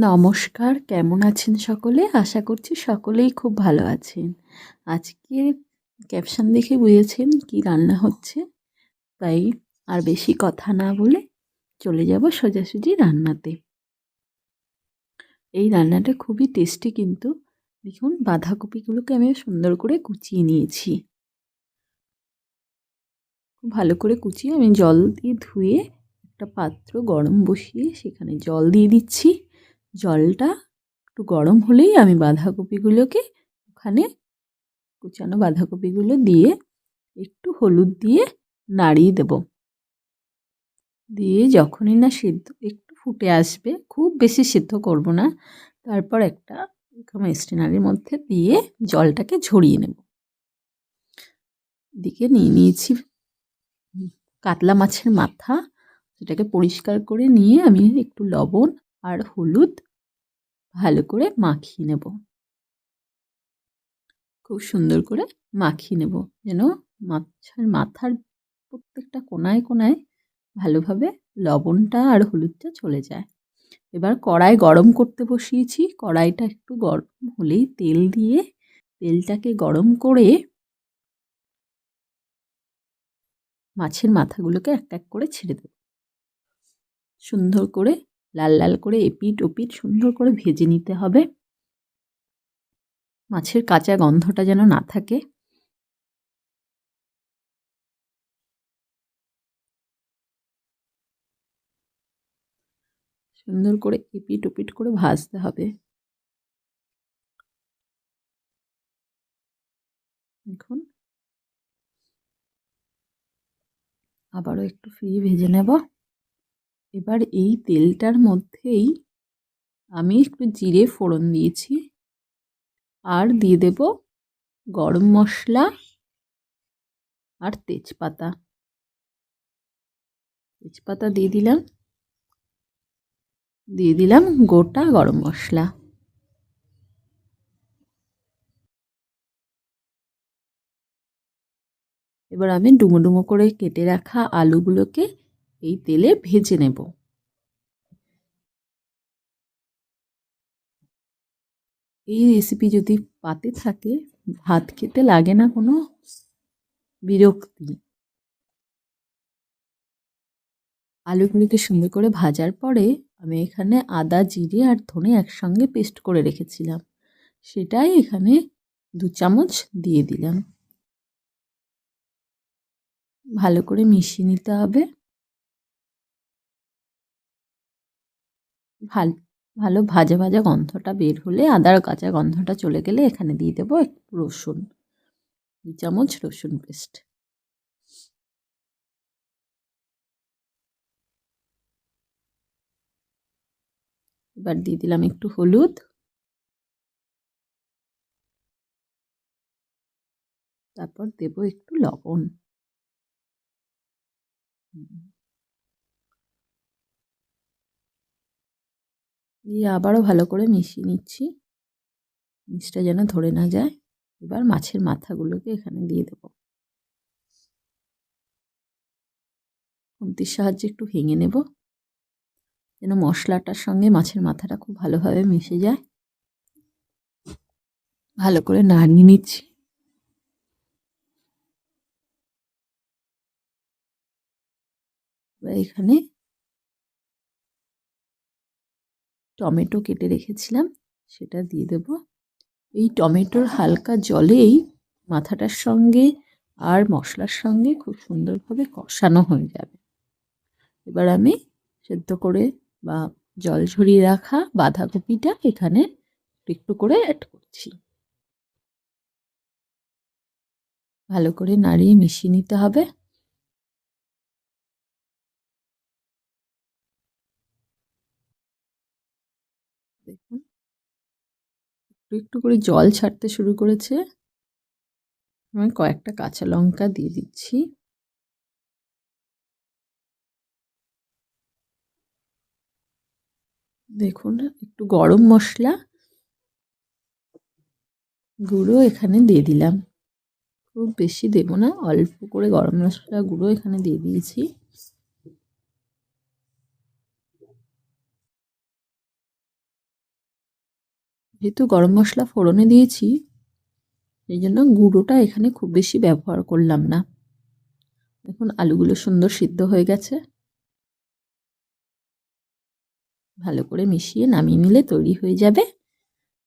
নমস্কার, কেমন আছেন সকলে? আশা করছি সকলেই খুব ভালো আছেন। আজকের ক্যাপশন দেখে বুঝেছেন কি রান্না হচ্ছে? তাই আর বেশি কথা না বলে চলে যাব সোজাসুজি রান্নাতে। এই রান্নাটা খুবই টেস্টি কিন্তু। দেখুন, বাঁধাকপিগুলোকে আমি সুন্দর করে কুচিয়ে নিয়েছি। খুব ভালো করে কুচিয়ে আমি জল দিয়ে ধুয়ে একটা পাত্র গরম বসিয়ে সেখানে জল দিয়ে দিচ্ছি। জলটা একটু গরম হলেই আমি বাঁধাকপিগুলোকে ওখানে কুচানো বাঁধাকপিগুলো দিয়ে একটু হলুদ দিয়ে নাড়িয়ে দেব। দিয়ে যখনই না সিদ্ধ, একটু ফুটে আসবে, খুব বেশি সিদ্ধ করব না। তারপর একটা স্টেনারের মধ্যে দিয়ে জলটাকে ঝরিয়ে নেব। দিকে নিয়ে নিয়েছি কাতলা মাছের মাথা, সেটাকে পরিষ্কার করে নিয়ে আমি একটু লবণ আর হলুদ ভালো করে মাখিয়ে নেব। খুব সুন্দর করে মাখিয়ে নেব যেন মাছের মাথার প্রত্যেকটা কোনায় কোনায় ভালোভাবে লবণটা আর হলুদটা চলে যায়। এবার কড়াই গরম করতে বসিয়েছি। কড়াইটা একটু গরম হলেই তেল দিয়ে তেলটাকে গরম করে মাছের মাথাগুলোকে এক এক করে ছেড়ে দেব। সুন্দর করে লাল লাল করে এপিট ওপিট সুন্দর করে ভেজে নিতে হবে। মাছের কাঁচা গন্ধটা যেন না থাকে। সুন্দর করে এপিট ওপিট করে ভাজতে হবে। দেখুন আবারও একটু ফ্রি ভেজে নেব। এবার এই তেলটার মধ্যেই আমি একটু জিরে ফোড়ন দিয়েছি। আর দিয়ে দেব গরম মশলা আর তেজপাতা। তেজপাতা দিয়ে দিলাম। দিয়ে দিলাম গোটা গরম মশলা। এবার আমি ডুমো ডুমো করে কেটে রাখা আলুগুলোকে এই তেলে ভেজে নেব। এই রেসিপি যদি পাতে থাকে, ভাত খেতে লাগে না কোনো, বিরক্তি। আলুগুলিকে সুন্দর করে ভাজার পরে আমি এখানে আদা, জিরে আর ধনে একসঙ্গে পেস্ট করে রেখেছিলাম। সেটাই এখানে দু চামচ দিয়ে দিলাম। ভালো করে মিশিয়ে নিতে হবে। ভালো, ভালো ভাজা ভাজা গন্ধটা বের হলে আদার কাঁচা গন্ধটা চলে গেলে এখানে দিয়ে দেবো একটু রসুন দু চামচ রসুন পেস্ট। এবার দিয়ে দিলাম একটু হলুদ। তারপর দেব একটু লবণ। দিয়ে আবারও ভালো করে মিশিয়ে নিচ্ছি। মিষ্টা যেন ধরে না যায়। এবার মাছের মাথাগুলোকে এখানে দিয়ে দেবো। খুন্তির সাহায্যে একটু ভেঙে নেব। যেন মশলাটার সঙ্গে মাছের মাথাটা খুব ভালোভাবে মিশে যায়। ভালো করে নাড়িয়ে নিচ্ছি। এখানে টমেটো কেটে রেখেছিলাম, সেটা দিয়ে দেব। এই টমেটোর হালকা জলেই মাথাটার সঙ্গে আর মশলার সঙ্গে খুব সুন্দরভাবে কষানো হয়ে যাবে। এবার আমি সেদ্ধ করে বা জল ঝরিয়ে রাখা বাঁধাকপিটা এখানে একটু করে অ্যাড করছি। ভালো করে নাড়িয়ে মিশিয়ে নিতে হবে। দেখুন। একটু একটু করে জল ছাড়তে শুরু করেছে। আমি কয়েকটা কাঁচা লঙ্কা দিয়ে দিচ্ছি। দেখুন, একটু গরম মশলা গুঁড়ো এখানে দিয়ে দিলাম। খুব বেশি দেব না, অল্প করে গরম মশলা গুঁড়ো এখানে দিয়ে দিয়েছি। যেহেতু গরম মশলা ফোড়নে দিয়েছি, এই জন্য গুঁড়োটা এখানে খুব বেশি ব্যবহার করলাম না। দেখুন, আলুগুলো সুন্দর সিদ্ধ হয়ে গেছে। ভালো করে মিশিয়ে নামিয়ে নিলে তৈরি হয়ে যাবে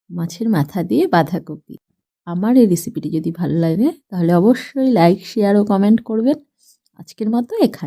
মাছের মাথা দিয়ে বাঁধাকপি। আমার এই রেসিপিটি যদি ভালো লাগে, তাহলে অবশ্যই লাইক শেয়ার ও কমেন্ট করবেন। আজকের মতো এখানে।